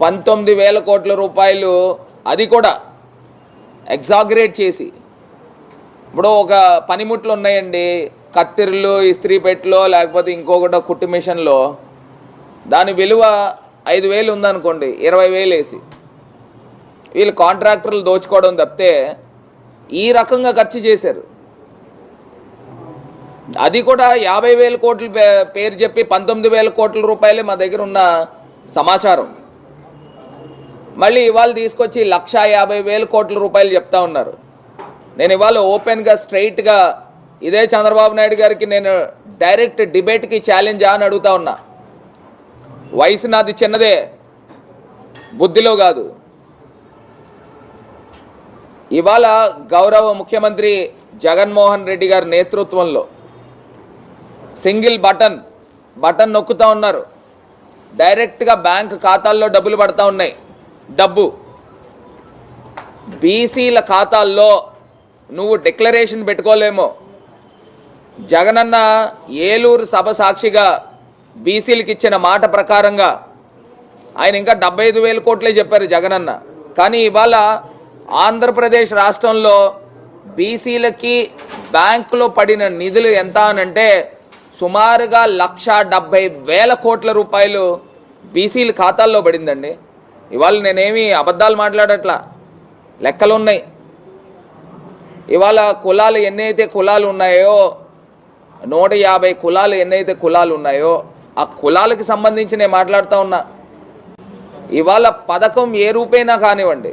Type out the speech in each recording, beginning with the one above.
పంతొమ్మిది వేల కోట్ల రూపాయలు అది కూడా ఎగ్జాగరేట్ చేసి. ఇప్పుడు ఒక పనిముట్లు ఉన్నాయండి. కత్తిరలు ఇస్త్రీ పెట్టెలో లేకపోతే ఇంకొకటి కుట్టు మిషన్లో. దాని విలువ ఐదు వేలు ఉందనుకోండి ఇరవై వేలు వేసి. వీళ్ళు కాంట్రాక్టర్లు దోచుకోవడం తప్పితే ఈ రకంగా ఖర్చు చేశారు. అది కూడా యాభై వేల కోట్ల పే- పేరు చెప్పి పంతొమ్మిది వేల కోట్ల రూపాయలే మా దగ్గర ఉన్న సమాచారం. మళ్ళీ ఇవాళ తీసుకొచ్చి లక్ష యాభై వేల కోట్ల రూపాయలు చెప్తా ఉన్నారు. నేను ఇవాళ ఓపెన్గా స్ట్రైట్గా ఇదే చంద్రబాబు నాయుడు గారికి నేను డైరెక్ట్ డిబేట్కి ఛాలెంజ్ అని అడుగుతా ఉన్నా. వయసు నాది చిన్నదే బుద్ధిలో కాదు. ఇవాళ గౌరవ ముఖ్యమంత్రి జగన్మోహన్ రెడ్డి గారి నేతృత్వంలో సింగిల్ బటన్ బటన్ నొక్కుతా ఉన్నారు. డైరెక్ట్గా బ్యాంక్ ఖాతాల్లో డబ్బులు పడతా ఉన్నాయి. డబ్బు. బీసీల ఖాతాల్లో నువ్వు డిక్లరేషన్ పెట్టుకోలేమో. జగనన్న ఏలూరు సభ సాక్షిగా బీసీలకు ఇచ్చిన మాట ప్రకారంగా ఆయన ఇంకా డెబ్బై ఐదు వేల కోట్లే చెప్పారు జగనన్న. కానీ ఇవాళ ఆంధ్రప్రదేశ్ రాష్ట్రంలో బీసీలకి బ్యాంకులో పడిన నిధులు ఎంత అనంటే సుమారుగా లక్ష డెబ్బై వేల కోట్ల రూపాయలు బీసీల ఖాతాల్లో పడిందండి. ఇవాళ నేనేమి అబద్ధాలు మాట్లాడట్లా. లెక్కలు ఉన్నాయి ఇవాళ కులాలు ఎన్నైతే కులాలు ఉన్నాయో నూట యాభై కులాలు ఎన్నైతే కులాలు ఉన్నాయో ఆ కులాలకి సంబంధించి నేను మాట్లాడుతూ ఉన్నా. ఇవాళ పథకం ఏ రూపైనా కానివ్వండి.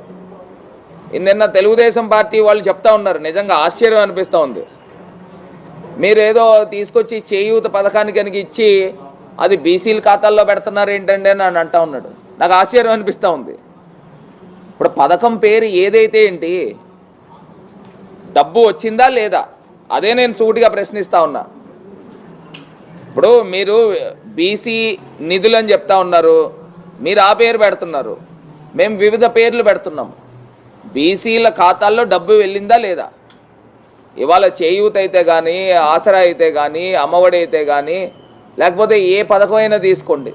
నిన్న తెలుగుదేశం పార్టీ వాళ్ళు చెప్తా ఉన్నారు నిజంగా ఆశ్చర్యం అనిపిస్తూ ఉంది. మీరేదో తీసుకొచ్చి చేయూత పథకానికి కనుక ఇచ్చి అది బీసీల ఖాతాల్లో పెడుతున్నారు ఏంటండి అని అని అంటా ఉన్నాడు. నాకు ఆశ్చర్యం అనిపిస్తూ ఉంది. ఇప్పుడు పథకం పేరు ఏదైతే ఏంటి? డబ్బు వచ్చిందా లేదా? అదే నేను సూటిగా ప్రశ్నిస్తూ ఉన్నా. ఇప్పుడు మీరు బీసీ నిధులు అని చెప్తా ఉన్నారు. మీరు ఆ పేరు పెడుతున్నారు. మేము వివిధ పేర్లు పెడుతున్నాం. బీసీల ఖాతాల్లో డబ్బు వెళ్ళిందా లేదా? ఇవాళ చేయూత అయితే కానీ ఆసరా అయితే కానీ అమ్మఒడి అయితే కానీ లేకపోతే ఏ పథకం అయినా తీసుకోండి.